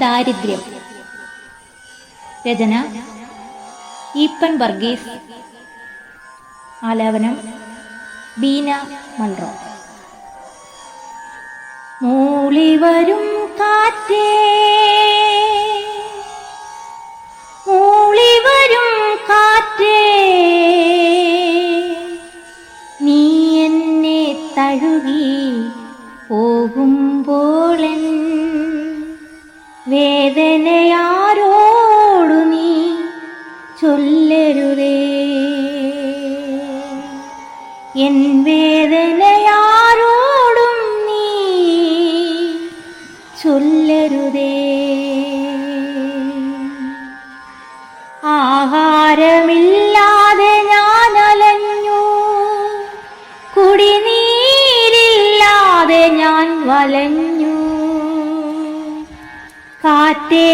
ദാരിദ്ര്യം. രചന ഈപ്പൻ വർഗീസ്. ആലാപനം ബീന മൺറോ. മൂളി വരും കാറ്റേ മൂളി വരും കാറ്റേ നീ എന്നെ തഴുകി പോകുമ്പോളൻ വേദനയാരോടു നീ ചൊല്ലരുതേ. എൻ വേദനയാരോടും നീ ചൊല്ലരുതേ. ആഹാരമില്ലാതെ ഞാൻ അലഞ്ഞു കുടിനീരില്ലാതെ ഞാൻ വലഞ്ഞു. കാറ്റേ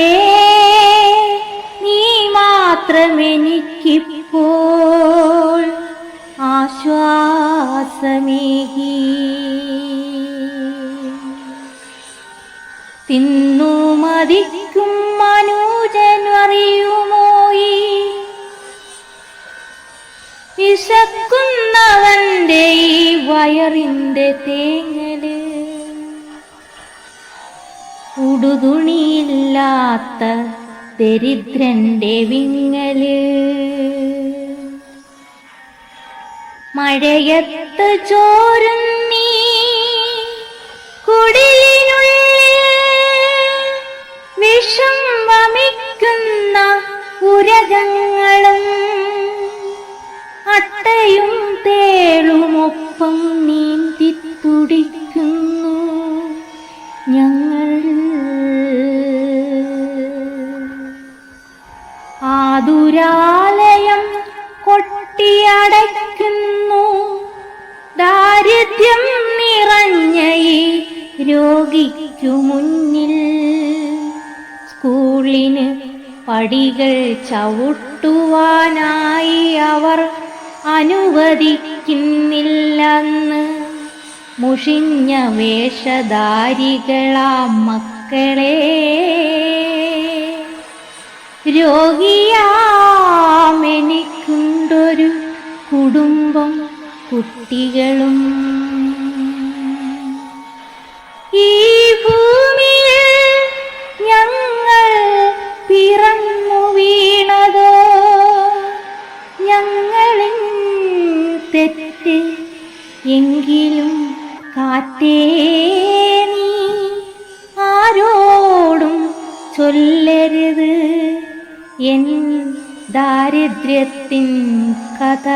നീ മാത്രമെനിക്കിപ്പോൾ ആശ്വാസമേകി. തിന്നു മതിക്കും മനുജനറിയുമോ ഈ വിശക്കുന്നവന്റെ ഈ വയറിന്റെ തേങ്ങൽ ഉടുതുണിയില്ലാത്ത ദരിദ്രന്റെ വിങ്ങൽ. മഴയത്ത് ചോരുന്നീ കുടിലിനുള്ളിൽ വിഷം വമിക്കുന്ന ഉരകങ്ങളും അട്ടയും തേളുമൊപ്പം നീന്തി തുടിക്കുന്നു. ഞങ്ങൾ ആതുരാലയം കൊട്ടിയടയ്ക്കുന്നു. ദാരിദ്ര്യം നിറഞ്ഞ രോഗിക്കു മുന്നിൽ. സ്കൂളിന് പടികൾ ചവിട്ടുവാനായി അവർ അനുവദിക്കുന്നില്ലെന്ന് മുഷിഞ്ഞ വേഷധാരികളാ മക്കളെ. രോഗിയാമെനിക്കുണ്ടൊരു കുടുംബം കുട്ടികളും. ഈ ഭൂമിയിൽ ഞങ്ങൾ പിറന്നു വീണതോ. ഞങ്ങളിൽ തെറ്റ് എങ്കിലും കാറ്റേ നീ ആരോടും ചൊല്ലരുത്. എൻ ദാരിദ്ര്യത്തിൻ കഥ.